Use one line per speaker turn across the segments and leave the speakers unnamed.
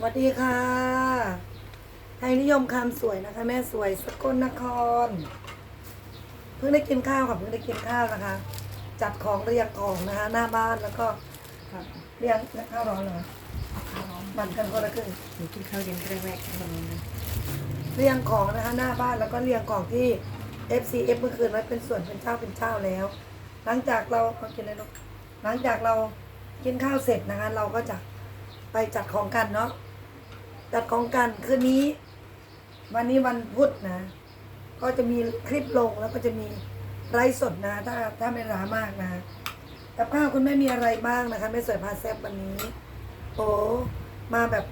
สวัสดีค่ะไทยนิยมคำสวยนะคะ แม่สวยสกลนคร เพิ่งได้กินข้าวค่ะเพิ่งได้กินข้าวนะคะ จัดของเรียงของนะคะ หน้าบ้านแล้วก็
ครับ
เรียงข้าวร้อนเหรอ
ข้าวร้อน
บันกันคนละครึ่ง
หนูกินข้าวเย็นแรกๆข้าวร้อนนะ
เรียงของนะคะหน้าบ้านแล้วก็เรียงของที่ FCF เมื่อคืนไว้เป็นส่วนเป็นเจ้าเป็นเจ้าแล้ว หลังจากเราเอากินอะไรลูกหลังจากเรากินข้าวเสร็จนะคะ เราก็จะไปจัดของกันเนาะ จัดของกันคืนนี้ วันนี้วันพุธนะ ก็จะมีคลิปลงแล้วก็จะมีไลฟ์สดนะ ถ้าถ้าไม่ร้ามากนะกับข้าวคุณแม่มีอะไรบ้างนะคะไม่สวยพาแซบวันนี้ โอ้มาแบบ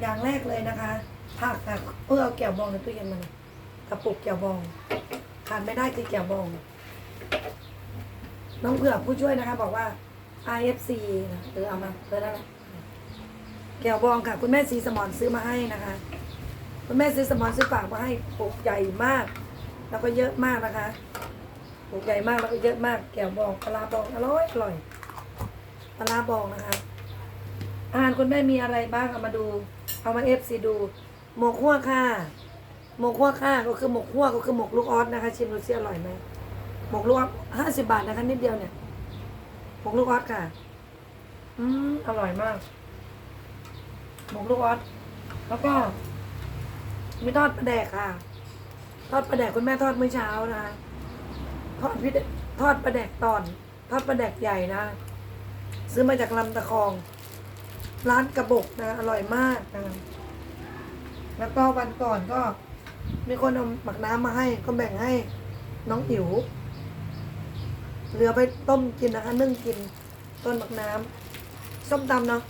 อย่างแรกเลยนะคะผักค่ะเพื่อเอาแก้วบองในตู้เย็นมันกระปุกแก้วบองขาดไม่ได้คือแก้วบอง น้องเผือกผู้ช่วยนะคะ บอกว่า IFC นะหรือเอามาเพื่ออะไรแก้วบองค่ะ คุณแม่สีสมอนซื้อมาให้นะคะ คุณแม่ซื้อสมอนซื้อฝากมาให้ปกใหญ่มาก แล้วก็เยอะมากนะคะปกใหญ่มากแล้วก็เยอะมาก แก้วบองปลาบองอร่อยอร่อยปลาบองนะคะอาหารคุณแม่มีอะไรบ้างเอามาดู เอามาเอฟซีดู หมกขั่วค่ะหมกขั่วค่ะก็คือหมกขั่วก็คือหมกลูกออสนะคะชิมดูซิอร่อยไหมหมกลูกออสห้าสิบาทนะคะนิดเดียวเนี่ยหมกลูกออสค่ะ อืมอร่อยมาก หมกลูกออสแล้วก็ มีทอดปลาแดกค่ะ ทอดปลาแดกคุณแม่ทอดเมื่อเช้านะคะทอดพิเศษทอดปลาแดกตอน ทอดปลาแดกใหญ่นะ ซื้อมาจากลำตะคอง ร้านกระบอกนะ อร่อยมากนะแล้วก็วันก่อนก็ มีคนเอาหมักน้ำมาให้ก็แบ่งให้น้องอิ๋วเหลือไปต้มกินนะคะนึ่งกินต้นหมักน้ำส้มตำเนาะ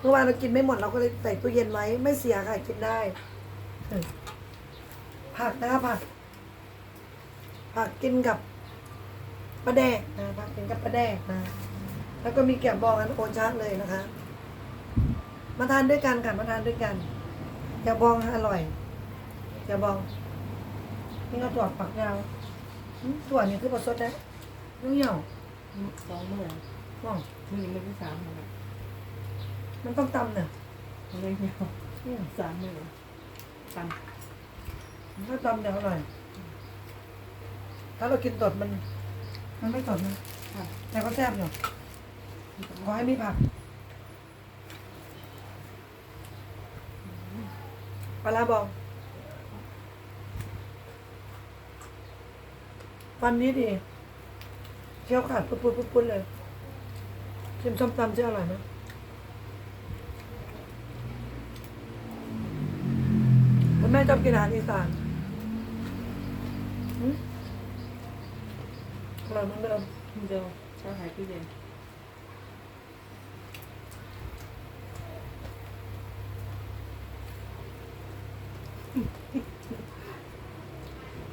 เมื่อวานเรากินไม่หมดเราก็เลยใส่ตู้เย็นไว้ ไม่เสียค่ะกินได้อืมผักนะคะผัก ผักกินกับปลาแดกนะผักกินกับปลาแดกนะ แล้วก็มีแกะบองอันโอชาเลยนะคะ มาทานด้วยกันค่ะมาทานด้วยกันแกะบองอร่อยแกะบอง นี่ก็ถั่วปักยาวอืมถั่วนี่คือผสมนะนุ่งเหี่ยว
สองมื้อ
ว่อง
มื้อนี้มื้อที่สามแล้วนะ
มันต้องตำเนี่ย
มื้อนี้เดียว
อืม
สามมื้อต
ถ้าตำเดี๋ยอร่อย ถ้าเรากินตดมัน มันไม่ตดนะ
ค่ะ
แต่ก็แซ่บอยู่ขอให้มีผักปลาร้าบองวันนี้ดีเคี่ยวขาดปุ๊บปุ๊บปุ๊บเลยชิมส้มตำจะอร่อยไห คุณแม่ชอบกินอาหารอีสานหืมอร่อยเหมือนเดิม
เดียวเช้าหายตู้เย็น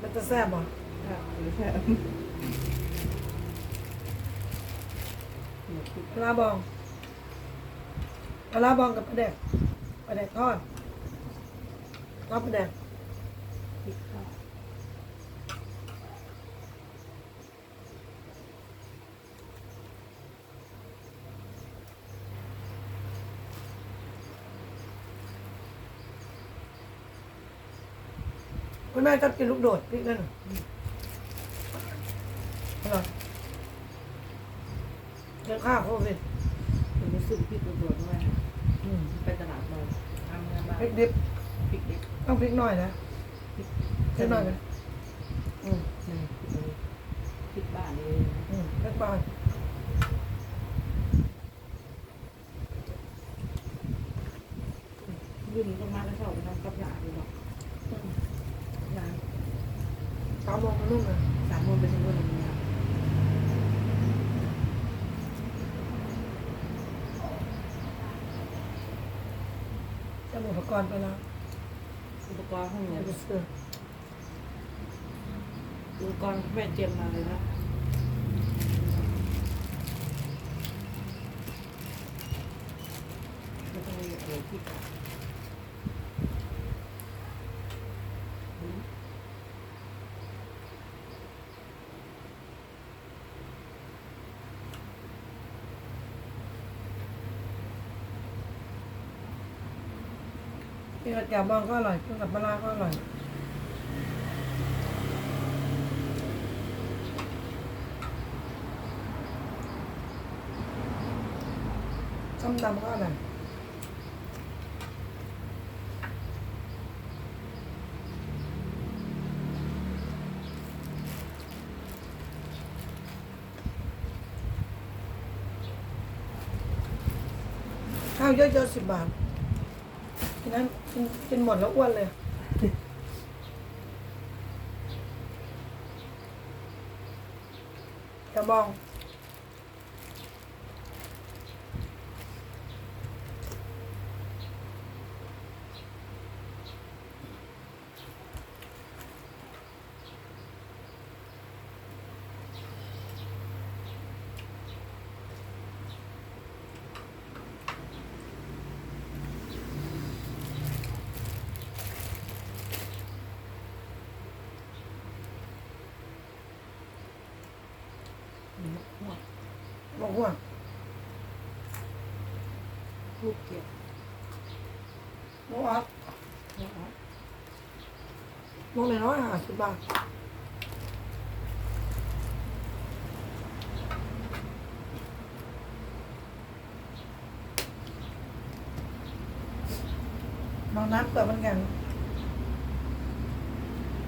มันจะแซ่บบ่
ค่ะหรือแค่
ปลาร้าบองปลาร้าบองกับปลาแดกปลาแดกทอด ทอดปลาแดก
พริกข้าว
คุณแม่ชอบกินลูกโดดพริกนั่นน่ะอร่อยเลี้ยงข้าวโควิด
ถึงจะซื้อพริกตัวๆด้วย
อืม
ไปตลาดมาทำงานบ้าน
พริกดิบ
พริกเด็ก
ต้องพริกหน่อยนะ
พริก
พริกหน่อยนะอืม
นี่พริกบ้านเลย
อืมพริกบาน
ยื่นก็มาแล้วชอบน้ำกับยาเลยเนาะ
อืม
ยา
สามโมงมันนุ่มนะ
สามโมงไปถึงวันนี้
จะหมดอุปกรณ์ไปแล้ว
อุปกรณ์ห้อง
เดี๋
เรี
ย
ย
วนไปซื้อ
อุปกรณ์แม่เตรียมมาเลยนะไม่ต้องมีอะไรที่
กินกับแจ่วบองก็อร่อยกินกับปลาร้าก็อร่อยส้มตำก็อร่อยข้าวเยอะๆสิบบาทนั้น กินกินหมดแล้วอ้วนเลย เดี๋ยวมอง บอกว่า
ลูกเกียบ
บอกว่าบอกเลยน้อยห้าสิบบาทน้องน้ำเกิดมือนกัน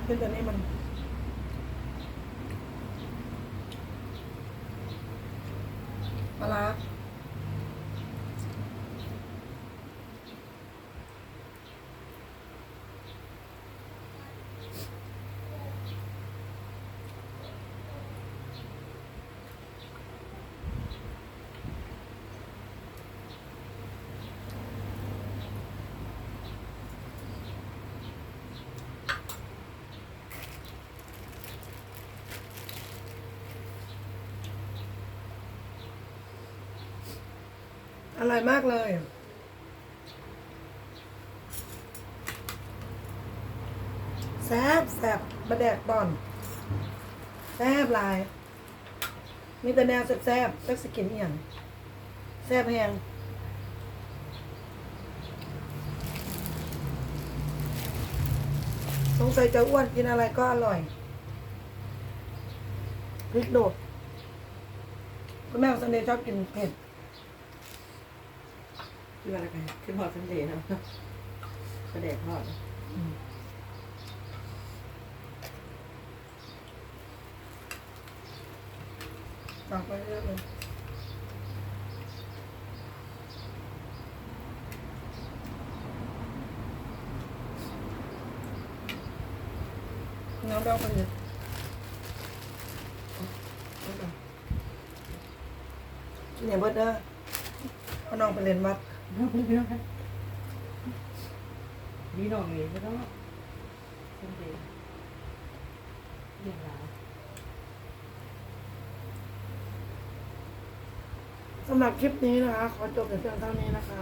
คือตัวนี้มัน ปล อร่อยมากเลย แซ่บแซ่บบะแดกบอน แซ่บลาย มีแต่แนวแซ่บแซ่บๆจักสกินอย่างแซ่บแหงสงสัยจะอ้วนกินอะไรก็อร่อยพริกโดดคุณแม่ของซันเดย์ชอบกินเผ็ด
คืออะไรกันคือหอดสันเดย์นะกระเดกทอด
ตักไปเยอะเลยน้ำเบลคนเดียวเนี่ยเบิร์ดเด้อเอาน้องไปเรียนวัด
นี่น้องเองก็ต้องสันเดย์เรียนหลาย
สำหรับคลิปนี้นะคะ ขอจบแต่เพียงเท่านี้นะคะ